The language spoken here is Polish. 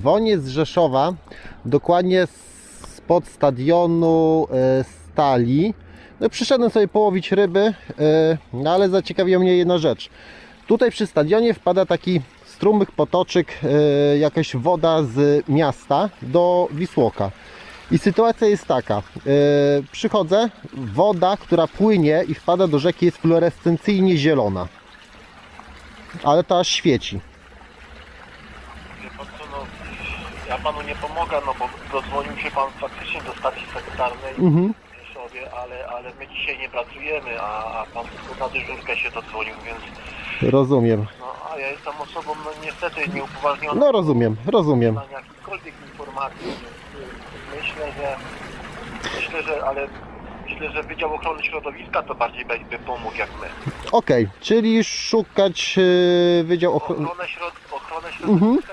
Dzwonię z Rzeszowa, dokładnie spod stadionu e, Stali. No, przyszedłem sobie połowić ryby, e, no, ale zaciekawiła mnie jedna rzecz. Tutaj przy stadionie wpada taki strumyk, potoczyk, e, jakaś woda z miasta do Wisłoka. I sytuacja jest taka. Przychodzę, woda, która płynie i wpada do rzeki jest fluorescencyjnie zielona. Ale to aż świeci. Wie pan co, no, ja panu nie pomogę, no bo dodzwonił się pan faktycznie do stacji sanitarnej Mhm. w Rzeszowie, ale, ale my dzisiaj nie pracujemy, a, a pan tylko na dyżurkę się dodzwonił, więc Rozumiem. no, a ja jestem osobą, no niestety nieupoważnioną No rozumiem, rozumiem. na jakichkolwiek informacji, więc y, myślę, że myślę, że, ale myślę, że Wydział Ochrony Środowiska to bardziej by, by pomógł jak my. Okej, czyli szukać yy, Wydział Ochrony. Ochronę, środ, ochronę środowiska,